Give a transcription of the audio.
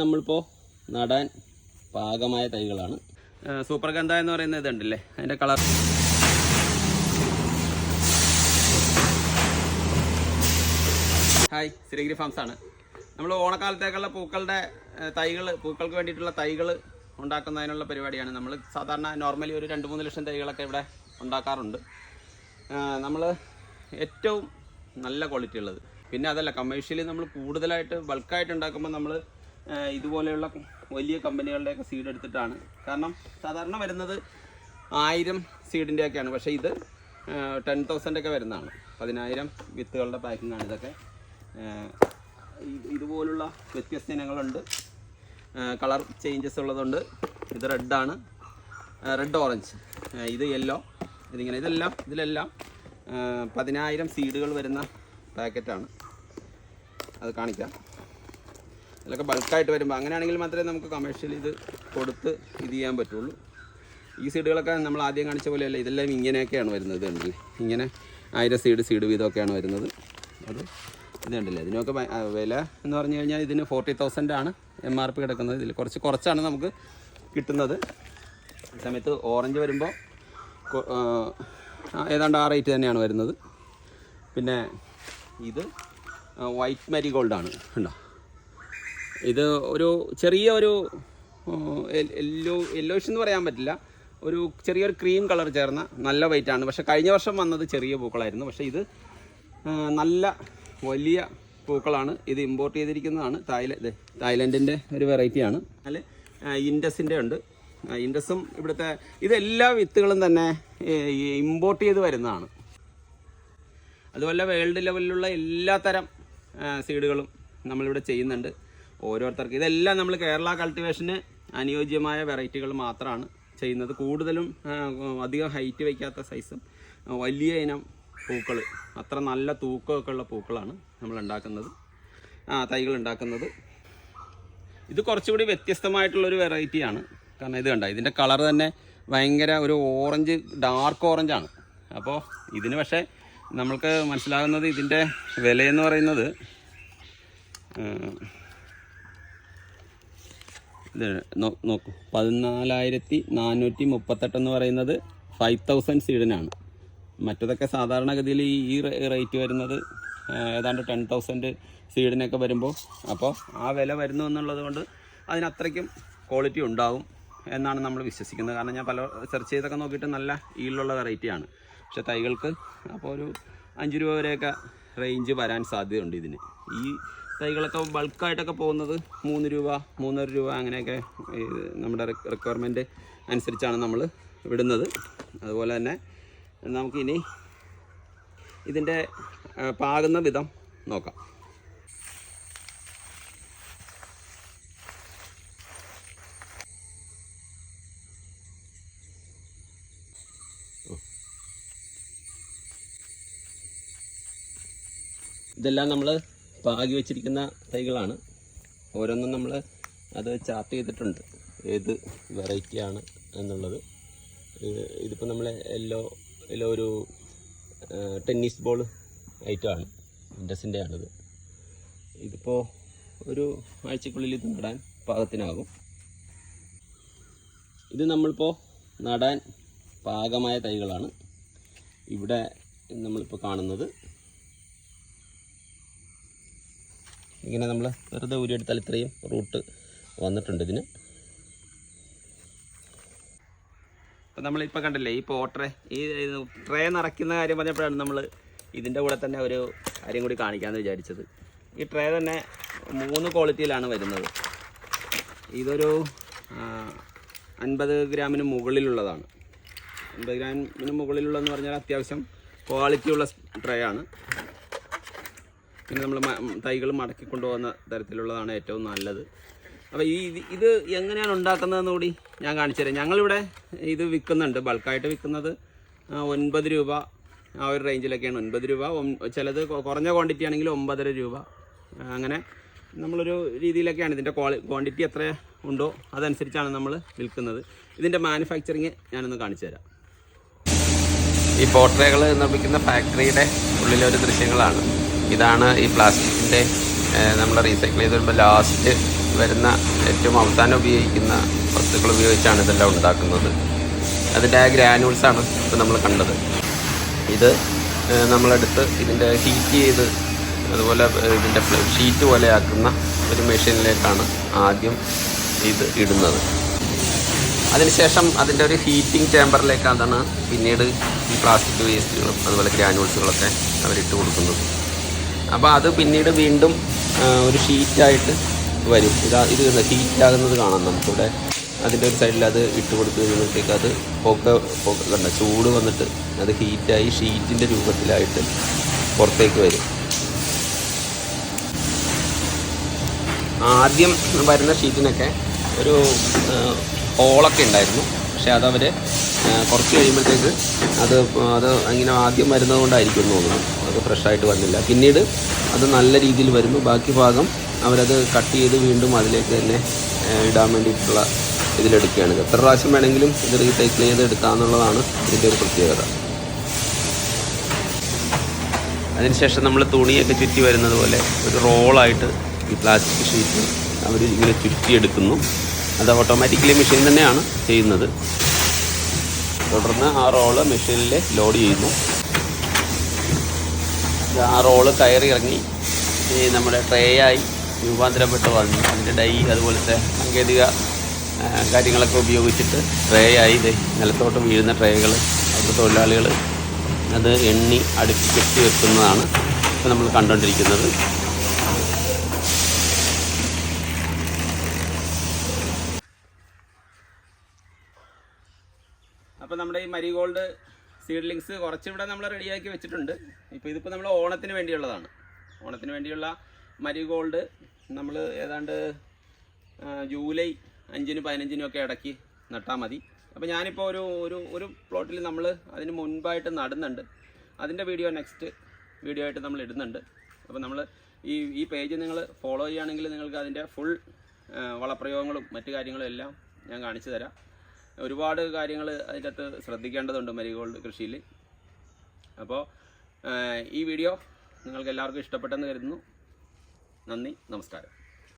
നമ്മളിപ്പോൾ നടാൻ പാകമായ തൈകളാണ്. സൂപ്പർ ഗന്ധ എന്ന് പറയുന്ന ഇതുണ്ടല്ലേ? അതിന്റെ കളർ. ഹായ് ശ്രീഗിരി ഫാംസ് ആണ്. നമ്മൾ ഓണക്കാലത്തേക്കുള്ള പൂക്കളുടെ തൈകൾ പൂക്കൾക്ക് വേണ്ടിയിട്ടുള്ള തൈകൾ ഉണ്ടാക്കുന്നതിനുള്ള പരിപാടിയാണ്. നമ്മൾ സാധാരണ നോർമലി ഒരു രണ്ട് മൂന്ന് ലക്ഷം തൈകളൊക്കെ ഇവിടെ ഉണ്ടാക്കാറുണ്ട്. നമ്മൾ ഏറ്റവും നല്ല ക്വാളിറ്റി ഉള്ളത്. പിന്നെ അതല്ല കമേഴ്ഷ്യലി നമ്മൾ കൂടുതലായിട്ട് ബൾക്കായിട്ട് ഉണ്ടാക്കുമ്പോൾ നമ്മൾ ഇതുപോലെയുള്ള വലിയ കമ്പനികളുടെയൊക്കെ സീഡ് എടുത്തിട്ടാണ്. കാരണം സാധാരണ വരുന്നത് ആയിരം സീഡിന്റെയൊക്കെയാണ് പക്ഷേ ഇത് ടെൻ തൗസൻഡ് ഒക്കെ വരുന്നതാണ്. പതിനായിരം വിത്തുകളുടെ പാക്കിംഗ് ആണ് ഇതൊക്കെ. ഇതുപോലുള്ള വ്യത്യസ്ത ഇനങ്ങളുണ്ട്. Colour changes ഉള്ളതുണ്ട്. ഇത് റെഡാണ് റെഡ് ഓറഞ്ച് ഇത് യെല്ലോ ഇതിങ്ങനെ ഇതെല്ലാം ഇതിലെല്ലാം പതിനായിരം സീഡുകൾ വരുന്ന പാക്കറ്റാണ് അത് കാണിക്കാം. ഇതിലൊക്കെ ബൾക്കായിട്ട് വരുമ്പോൾ അങ്ങനെയാണെങ്കിൽ മാത്രമേ നമുക്ക് കമേഴ്ഷ്യൽ ഇത് കൊടുത്ത് ഇത് ചെയ്യാൻ പറ്റുള്ളൂ. ഈ സീഡുകളൊക്കെ നമ്മൾ ആദ്യം കാണിച്ച പോലെയല്ല ഇതെല്ലാം ഇങ്ങനെയൊക്കെയാണ് വരുന്നത് ഉണ്ടല്ലേ ഇങ്ങനെ ആയിരം സീഡ് സീഡ് വീതമൊക്കെയാണ് വരുന്നത്. അത് കണ്ടില്ലേ? ഇതിനൊക്കെ വില എന്ന് പറഞ്ഞു കഴിഞ്ഞാൽ ഇതിന് ഫോർട്ടി തൗസൻഡ് ആണ് എം ആർ പി കിടക്കുന്നത്. ഇതിൽ കുറച്ച് കുറച്ചാണ് നമുക്ക് കിട്ടുന്നത്. ഈ സമയത്ത് ഓറഞ്ച് വരുമ്പോൾ ഏതാണ്ട് ആ റേറ്റ് തന്നെയാണ് വരുന്നത്. പിന്നെ ഇത് വൈറ്റ് മരി ഗോൾഡാണ് ഉണ്ടോ ഇത് ഒരു ചെറിയ ഒരു യെല്ലോ യെല്ലോഷ് എന്ന് പറയാൻ പറ്റില്ല. ഒരു ചെറിയൊരു ക്രീം കളർ ചേർന്ന നല്ല വൈറ്റ് ആണ്. പക്ഷേ കഴിഞ്ഞ വർഷം വന്നത് ചെറിയ പൂക്കളായിരുന്നു. പക്ഷേ ഇത് നല്ല വലിയ പൂക്കളാണ് ഇത് ഇമ്പോർട്ട് ചെയ്തിരിക്കുന്നതാണ്. തായ്ല തായ്ലൻഡിന്റെ ഒരു വെറൈറ്റിയാണ് അതിൽ ഇൻഡസിന്റെ ഉണ്ട്. ഇൻഡസും ഇവിടുത്തെ ഇതെല്ലാ വിത്തുകളും തന്നെ ഇമ്പോർട്ട് ചെയ്ത് വരുന്നതാണ്. അതുപോലെ വേൾഡ് ലെവലിലുള്ള എല്ലാ തരം സീഡുകളും നമ്മളിവിടെ ചെയ്യുന്നുണ്ട്. ഓരോരുത്തർക്ക്. ഇതെല്ലാം നമ്മൾ കേരള കൾട്ടിവേഷന് അനുയോജ്യമായ വെറൈറ്റികൾ മാത്രമാണ് ചെയ്യുന്നത്. കൂടുതലും അധികം ഹൈറ്റ് വയ്ക്കാത്ത സൈസും വലിയ ഇനം പൂക്കൾ അത്ര നല്ല തൂക്കമൊക്കെ ഉള്ള പൂക്കളാണ് നമ്മൾ ഉണ്ടാക്കുന്നത്. ആ തൈകൾ ഉണ്ടാക്കുന്നത്. ഇത് കുറച്ചുകൂടി വ്യത്യസ്തമായിട്ടുള്ളൊരു വെറൈറ്റിയാണ് കാരണം ഇത് കണ്ട ഇതിന്റെ കളർ തന്നെ ഭയങ്കര ഒരു ഓറഞ്ച് ഡാർക്ക് ഓറഞ്ചാണ് അപ്പോൾ ഇതിന് പക്ഷേ നമ്മൾക്ക് മനസ്സിലാകുന്നത് ഇതിന്റെ വിലയെന്ന് പറയുന്നത് നോക്കൂ. പതിനാലായിരത്തി നാനൂറ്റി മുപ്പത്തെട്ടെന്ന് പറയുന്നത് ഫൈവ് തൗസൻഡ് സീഡിനാണ്. മറ്റതൊക്കെ സാധാരണഗതിയിൽ ഈ റേറ്റ് വരുന്നത് ഏതാണ്ട് ടെൻ തൗസൻഡ് സീഡിനൊക്കെ വരുമ്പോൾ. അപ്പോൾ ആ വില വരുന്നു എന്നുള്ളത് കൊണ്ട് അതിനത്രയ്ക്കും ക്വാളിറ്റി ഉണ്ടാവും എന്നാണ് നമ്മൾ വിശ്വസിക്കുന്നത്. കാരണം ഞാൻ പല സെർച്ച് ചെയ്തൊക്കെ നോക്കിയിട്ട് നല്ല ഈലുള്ള വെറൈറ്റിയാണ് പക്ഷേ തൈകൾക്ക് അപ്പോൾ ഒരു അഞ്ച് രൂപ വരെയൊക്കെ റേഞ്ച് വരാൻ സാധ്യതയുണ്ട് ഇതിന്. ഈ തൈകളൊക്കെ ബൾക്കായിട്ടൊക്കെ പോകുന്നത് മൂന്ന് രൂപ മൂന്നര രൂപ അങ്ങനെയൊക്കെ നമ്മുടെ റിക്വയർമെന്റ് അനുസരിച്ചാണ് നമ്മൾ വിടുന്നത്. അതുപോലെ തന്നെ നമുക്കിനി ഇതിന്റെ പാകുന്ന വിധം നോക്കാം. ഇതെല്ലാം നമ്മൾ പാകി വെച്ചിരിക്കുന്ന തൈകളാണ്. ഓരോന്നും നമ്മൾ അത് ചാർട്ട് ചെയ്തിട്ടുണ്ട്. ഏത് വെറൈറ്റിയാണ് എന്നുള്ളത്. ഇത്- ഇതിപ്പോൾ നമ്മൾ എല്ലോ എല്ലോ ഒരു ടെന്നീസ് ബോൾ ഐറ്റമാണ് ഇൻഡസിന്റെ ആണിത്. ഇതിപ്പോൾ ഒരു ആഴ്ചക്കുള്ളിൽ ഇത് നടാൻ പാകത്തിനാകും. ഇത് നമ്മളിപ്പോൾ നടാൻ പാകമായ തൈകളാണ്. ഇവിടെ നമ്മളിപ്പോൾ കാണുന്നത് ഇങ്ങനെ നമ്മൾ വെറുതെ ഊരിയെടുത്താൽ ഇത്രയും റൂട്ട് വന്നിട്ടുണ്ട് ഇതിന്. അപ്പം നമ്മളിപ്പോൾ കണ്ടില്ലേ ഈ പോട്ടറെ ഈ ട്രേ നിറയ്ക്കുന്ന കാര്യം പറഞ്ഞപ്പോഴാണ് നമ്മൾ ഇതിന്റെ കൂടെ തന്നെ ഒരു കാര്യം കൂടി കാണിക്കാമെന്ന് വിചാരിച്ചത്. ഈ ട്രേ തന്നെ മൂന്ന് ക്വാളിറ്റിയിലാണ് വരുന്നത്. ഇതൊരു അൻപത് ഗ്രാമിന് മുകളിലുള്ളതാണ്. അൻപത് ഗ്രാമിന് മുകളിലുള്ളതെന്ന് പറഞ്ഞാൽ അത്യാവശ്യം ക്വാളിറ്റിയുള്ള ട്രേ ആണ്. പിന്നെ നമ്മൾ തൈകൾ മടക്കി കൊണ്ടുപോകുന്ന തരത്തിലുള്ളതാണ് ഏറ്റവും നല്ലത്. അപ്പോൾ ഈ ഇത് എങ്ങനെയാണ് ഉണ്ടാക്കുന്നതെന്ന് കൂടി ഞാൻ കാണിച്ചു തരാം. ഞങ്ങളിവിടെ ഇത് വിൽക്കുന്നുണ്ട് ബൾക്കായിട്ട് വിൽക്കുന്നത് ഒൻപത് രൂപ ആ ഒരു റേഞ്ചിലൊക്കെയാണ് ഒൻപത് രൂപ. ചിലത് കുറഞ്ഞ ക്വാണ്ടിറ്റി ആണെങ്കിൽ ഒമ്പതര രൂപ. അങ്ങനെ നമ്മളൊരു രീതിയിലൊക്കെയാണ് ഇതിന്റെ ക്വാളി ക്വാണ്ടിറ്റി എത്ര ഉണ്ടോ അതനുസരിച്ചാണ് നമ്മൾ വിൽക്കുന്നത്. ഇതിന്റെ മാനുഫാക്ചറിങ് ഞാനൊന്ന് കാണിച്ചു തരാം. ഈ പോട്ടറികൾ നിർമ്മിക്കുന്ന ഫാക്ടറിയുടെ ഉള്ളിലൊരു ദൃശ്യങ്ങളാണ്. ഇതാണ് ഈ പ്ലാസ്റ്റിക്കിന്റെ നമ്മൾ റീസൈക്കിൾ ചെയ്ത് വരുമ്പോൾ ലാസ്റ്റ് വരുന്ന ഏറ്റവും അവസാനം ഉപയോഗിക്കുന്ന വസ്തുക്കൾ ഉപയോഗിച്ചാണ് ഇതെല്ലാം ഉണ്ടാക്കുന്നത്. അതിന്റെ ഗ്രാനുൾസാണ് ഇപ്പോൾ നമ്മൾ കണ്ടത്. ഇത് നമ്മളെടുത്ത് ഇതിന്റെ ഹീറ്റ് ചെയ്ത് അതുപോലെ ഇതിന്റെ ഷീറ്റ് പോലെ ആക്കുന്ന ഒരു മെഷീനിലേക്കാണ് ആദ്യം ഇത് ഇടുന്നത്. അതിനുശേഷം അതിന്റെ ഒരു ഹീറ്റിംഗ് ചേമ്പറിലേക്കാണ് പിന്നീട് ഈ പ്ലാസ്റ്റിക് വേസ്റ്റുകളും അതുപോലെ ഗ്രാനൂൾസുകളൊക്കെ അവരിട്ട് കൊടുക്കുന്നത്. അപ്പോൾ അത് പിന്നീട് വീണ്ടും ഒരു ഷീറ്റായിട്ട് വരും. ഇതാ ഇത് ഹീറ്റാകുന്നത് കാണാം നമുക്കിവിടെ. അതിന്റെ ഒരു സൈഡിൽ അത് ഇട്ട് കൊടുത്തു കഴിയുമ്പോഴത്തേക്ക് അത് പുക പുക കണ്ട? ചൂട് വന്നിട്ട് അത് ഹീറ്റായി ഷീറ്റിന്റെ രൂപത്തിലായിട്ട് പുറത്തേക്ക് വരും. ആദ്യം വരുന്ന ഷീറ്റിനൊക്കെ ഒരു ഹോളൊക്കെ ഉണ്ടായിരുന്നു. പക്ഷേ അതവർ കുറച്ച് കഴിയുമ്പോഴത്തേക്ക് അത് അത് ഇങ്ങനെ ആദ്യം വരുന്നത് കൊണ്ടായിരിക്കും തോന്നുന്നു. അത് ഫ്രഷായിട്ട് വന്നില്ല. പിന്നീട് അത് നല്ല രീതിയിൽ വരുന്നു. ബാക്കി ഭാഗം അവരത് കട്ട് ചെയ്ത് വീണ്ടും അതിലേക്ക് തന്നെ ഇടാൻ വേണ്ടിയിട്ടുള്ള ഇതിലെടുക്കുകയാണ്. ഇത് എത്ര പ്രാവശ്യം വേണമെങ്കിലും ഇത് റീസൈക്കിൾ ചെയ്ത് എടുക്കാമെന്നുള്ളതാണ് ഇതിന്റെ ഒരു പ്രത്യേകത. അതിനുശേഷം നമ്മൾ തുണിയൊക്കെ ചുറ്റി വരുന്നത് പോലെ ഒരു റോളായിട്ട് ഈ പ്ലാസ്റ്റിക് ഷീറ്റ് അവർ ഇങ്ങനെ ചുറ്റിയെടുക്കുന്നു. അത് ഓട്ടോമാറ്റിക്കലി മെഷീൻ തന്നെയാണ് ചെയ്യുന്നത്. തുടർന്ന് ആ റോൾ മെഷീനിൽ ലോഡ് ചെയ്യുന്നു. ആ റോൾ കയറി ഇറങ്ങി ഈ നമ്മുടെ ട്രേ ആയി രൂപാന്തരപ്പെട്ട് വന്നു. അതിന്റെ ഡൈ അതുപോലത്തെ സാങ്കേതിക കാര്യങ്ങളൊക്കെ ഉപയോഗിച്ചിട്ട് ട്രേ ആയി ഇത് നിലത്തോട്ട് വീഴുന്ന ട്രേകൾ അവിടുത്തെ തൊഴിലാളികൾ അത് എണ്ണി അടുക്കി വെക്കുന്നതാണ് ഇപ്പോൾ നമ്മൾ കണ്ടുകൊണ്ടിരിക്കുന്നത്. അപ്പോൾ നമ്മുടെ ഈ മരിഗോൾഡ് സീഡ്ലിങ്സ് കുറച്ചിവിടെ നമ്മൾ റെഡിയാക്കി വെച്ചിട്ടുണ്ട്. ഇപ്പോൾ ഇതിപ്പോൾ നമ്മൾ ഓണത്തിന് വേണ്ടിയുള്ളതാണ്. ഓണത്തിന് വേണ്ടിയുള്ള മരിഗോൾഡ് നമ്മൾ ഏതാണ്ട് ജൂലൈ അഞ്ചിനും പതിനഞ്ചിനും ഒക്കെ ഇടയ്ക്ക് നട്ടാൽ മതി. അപ്പോൾ ഞാനിപ്പോൾ ഒരു ഒരു ഒരു പ്ലോട്ടിൽ നമ്മൾ അതിന് മുൻപായിട്ട് നടുന്നുണ്ട്. അതിന്റെ വീഡിയോ നെക്സ്റ്റ് വീഡിയോ ആയിട്ട് നമ്മൾ ഇടുന്നുണ്ട്. അപ്പോൾ നമ്മൾ ഈ ഈ പേജ് നിങ്ങൾ ഫോളോ ചെയ്യുകയാണെങ്കിൽ നിങ്ങൾക്ക് അതിന്റെ ഫുൾ വളപ്രയോഗങ്ങളും മറ്റു കാര്യങ്ങളും എല്ലാം ഞാൻ കാണിച്ചു തരാം. ഒരുപാട് കാര്യങ്ങൾ അതിന്റെ ശ്രദ്ധിക്കേണ്ടതുണ്ട് മരിഗോൾഡ് കൃഷിയിൽ. അപ്പോൾ ഈ വീഡിയോ നിങ്ങൾക്ക് എല്ലാവർക്കും ഇഷ്ടപ്പെട്ടെന്ന് കരുതുന്നു. നന്ദി നമസ്കാരം.